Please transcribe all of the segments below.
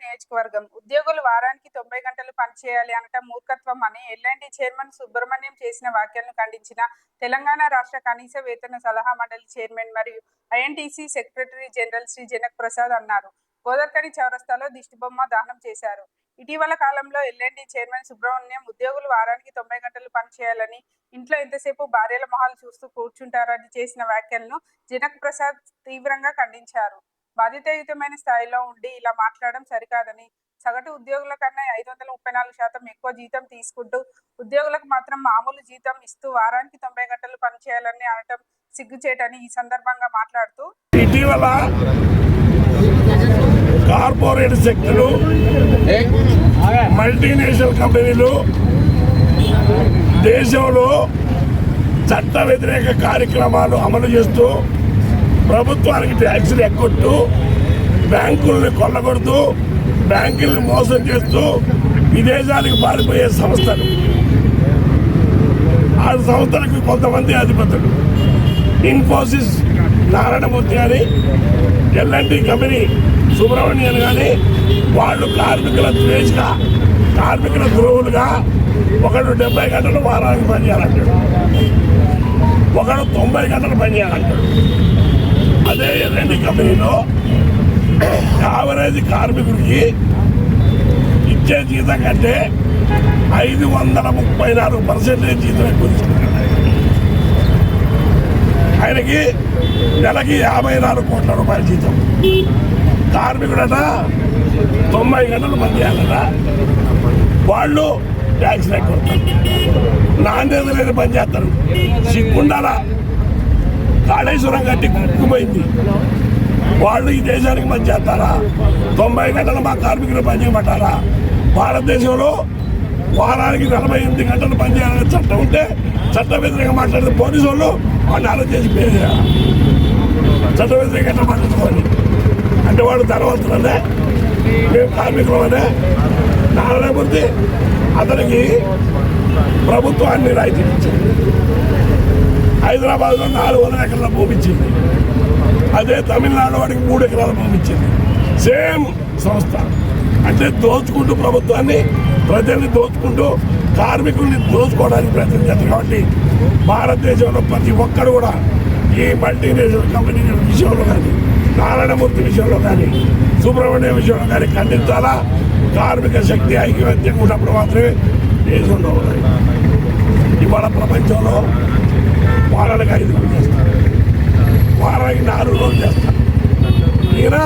నియోజకవర్గం. ఉద్యోగులు వారానికి తొంభై గంటలు పనిచేయాలి అనటం మూర్ఖత్వం అని ఎల్ఎన్టీ చైర్మన్ సుబ్రహ్మణ్యం చేసిన వ్యాఖ్యలను ఖండించిన తెలంగాణ రాష్ట్ర కనీస వేతన సలహా మండలి చైర్మన్ మరియు INTUC secretary general Shri Janak Prasad అన్నారు. గోదర్కని చౌరస్తాలో దిష్టిబొమ్మ దానం చేశారు. ఇటీవల కాలంలో ఎల్ఎన్టీ చైర్మన్ సుబ్రహ్మణ్యం ఉద్యోగులు వారానికి తొంభై గంటలు పనిచేయాలని ఇంట్లో ఎంతసేపు భార్యల మొహాలు చూస్తూ కూర్చుంటారని చేసిన వ్యాఖ్యలను జనక్ ప్రసాద్ తీవ్రంగా ఖండించారు. బాధ్యతాయుతమైన స్థాయిలో ఉండి ఇలా మాట్లాడడం సరికాదని సగటు ఉద్యోగుల కన్నా ఐదు వందల ముప్పై నాలుగు శాతం ఎక్కువ జీతం తీసుకుంటూ ఉద్యోగులకు మాత్రం మామూలు జీతం ఇస్తూ వారానికి తొంభై గంటలు పనిచేయాలని అనటం సిగ్గుచేటని ఈ సందర్భంగా మాట్లాడుతూ ఇటీవల కార్పొరేట్ శక్తులు మల్టీనేషనల్ కంపెనీలు దేశంలో చట్ట వ్యతిరేక కార్యక్రమాలు అమలు చేస్తూ ప్రభుత్వానికి ట్యాక్సులు ఎక్కొట్టు బ్యాంకుల్ని కొల్లగొడుతూ బ్యాంకుల్ని మోసం చేస్తూ విదేశాలకు పారిపోయే సంస్థలు. ఆ సంస్థలకు కొంతమంది అధిపతులు. ఇన్ఫోసిస్ నారాయణమూర్తి కానీ ఎల్ఎన్టీ కంపెనీ సుబ్రహ్మణ్యన్ కానీ వాళ్ళు కార్మికుల ద్వేషగా కార్మికుల ద్రోహులుగా ఒకడు డెబ్బై గంటలు వారానికి పనిచేయాలంటాడు. ఒకడు తొంభై గంటలు పనిచేయాలంటాడు. అదే రెండు కంపెనీలో యావరేజ్ కార్మికుడికి ఇచ్చే జీతం కంటే ఐదు వందల ముప్పై నాలుగు పర్సెంటేజ్ జీతం ఎక్కువ ఆయనకి నెలకి యాభై నాలుగు కోట్ల రూపాయల జీతం. కార్మికుడట తొంభై గంటలు పనిచేయాలట వాళ్ళు ట్యాక్స్ ఎక్కువ నాణ్యత లేని పని చేస్తారు. సిగ్గుండాల? కాళేశ్వరం కట్టి కుక్కుపోయింది వాళ్ళు ఈ దేశానికి మంచి చేస్తారా? తొంభై గంటలు మా కార్మికులు పని చేయమంటారా? భారతదేశంలో వారానికి నలభై ఎనిమిది గంటలు పనిచేయాలనే చట్టం ఉంటే చట్ట వ్యతిరేకంగా మాట్లాడితే పోలీసు వాళ్ళు వాళ్ళు అరెస్ట్ చేసి పేరు చట్ట వ్యతిరేకంగా మాట్లాడుకోవాలి? అంటే వాడు ధనవంతులనే మేము కార్మికులమనే నారాయణమూర్తి అతనికి ప్రభుత్వాన్ని రాయితీ ఇచ్చింది. హైదరాబాద్లో నాలుగు వందల ఎకరాల భూమి ఇచ్చింది. అదే తమిళనాడు వాడికి మూడు ఎకరాల భూమి ఇచ్చింది. సేమ్ సంస్థ. అంటే దోచుకుంటూ ప్రభుత్వాన్ని ప్రజల్ని దోచుకుంటూ కార్మికుల్ని దోచుకోవడానికి ప్రయత్నం చేస్తారు కాబట్టి భారతదేశంలో ప్రతి ఒక్కరు కూడా ఈ మల్టీనేషనల్ కంపెనీ విషయంలో కానీ నారాయణమూర్తి విషయంలో కానీ సుబ్రహ్మణ్యం విషయంలో కానీ ఖండించాలా కార్మిక శక్తి ఐక్యవత్యం ఉన్నప్పుడు మాత్రమే దేశంలో ఉన్నాయి ఇవాళ ప్రపంచంలో వారాలకు ఐదు రోజులు చేస్తారు. వారానికి నాలుగు రోజులు చేస్తారు. ఈయన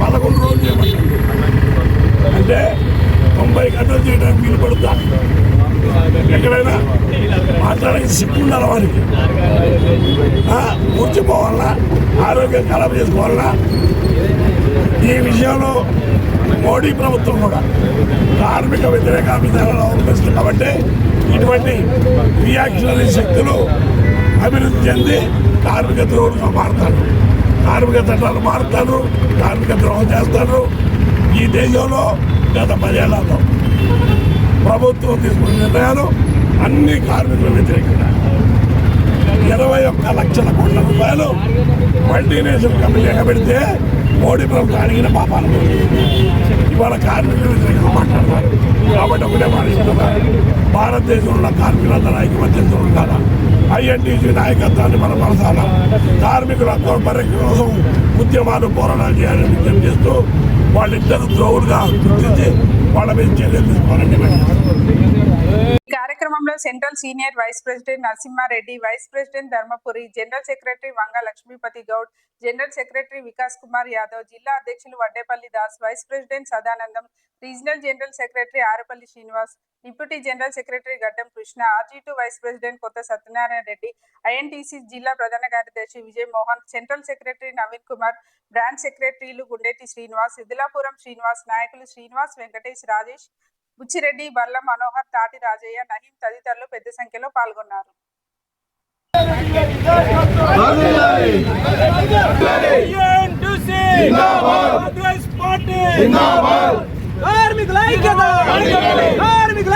పదకొండు రోజులు చేయమంటారు. అంటే తొంభై గంటలు చేయడానికి వీలు పడుతా ఎక్కడైనా మాట్లాడడానికి సిగ్గు ఉండాలి వారికి? ఆ, కూర్చిపోవాలన్నా ఆరోగ్యం కలప చేసుకోవాలన్నా ఈ విషయంలో మోడీ ప్రభుత్వం కూడా కార్మిక వ్యతిరేక విధానంలో అవలంబిస్తుంది కాబట్టి ఇటువంటి రియాక్షనరీ శక్తులు అభివృద్ధి చెంది కార్మిక ద్రోహులుగా మారుతారు. కార్మిక చట్టాలు మారుతారు కార్మిక ద్రోహం చేస్తారు. ఈ దేశంలో గత పదేళ్ళలో ప్రభుత్వం తీసుకున్న నిర్ణయాలు అన్ని కార్మికుల వ్యతిరేకంగా. ఇరవై ఒక్క లక్షల కోట్ల రూపాయలు మల్టీనేషనల్ కంపెనీ ఎగబెడితే మోడీ ప్రభుత్వం అడిగిన పాపాలు. ఇవాళ కార్మికుల వ్యతిరేకంగా మాట్లాడతారు. కాబట్టి ఒకటే మాట్లాడుతున్నారు భారతదేశంలో ఉన్న కార్మికులందరూ ఐక్యమత్యంతో ఉండాలా? ఐఎన్టీసీ నాయకత్వాన్ని బలపరచాలా కార్మికుల పరిరక్షణ కోసం ఉద్యమాలు పోరాటాలు చేయాలని విజ్ఞప్తి చేస్తూ వాళ్ళిద్దరు ద్రోవులుగా గుర్తించి వాళ్ళ మీద చర్యలు తీసుకోవాలని కార్యక్రమంలో central senior vice president Narasimha Reddy vice president Dharmapuri general secretary Vanga Lakshmipathi Goud general secretary Vikas Kumar Yadav జిల్లా అధ్యక్షులు Vaddepalli Das vice president Sadanandam regional general secretary Arapalli Srinivas deputy general secretary Gaddam Krishna RG two vice president Kotha Satyanarayana Reddy INTC జిల్లా ప్రధాన కార్యదర్శి Vijay Mohan central secretary Naveen Kumar branch సెక్రటరీలు గుండెటి శ్రీనివాస్ ఇదిలాపురం శ్రీనివాస్ నాయకులు శ్రీనివాస్ వెంకటేష్ రాజేష్ బుచ్చిరెడ్డి బల్ల మనోహర్ తాటి రాజయ్య నహీం తదితరులు పెద్ద సంఖ్యలో పాల్గొన్నారు. కార్మికుల ఐక్యత కార్మికుల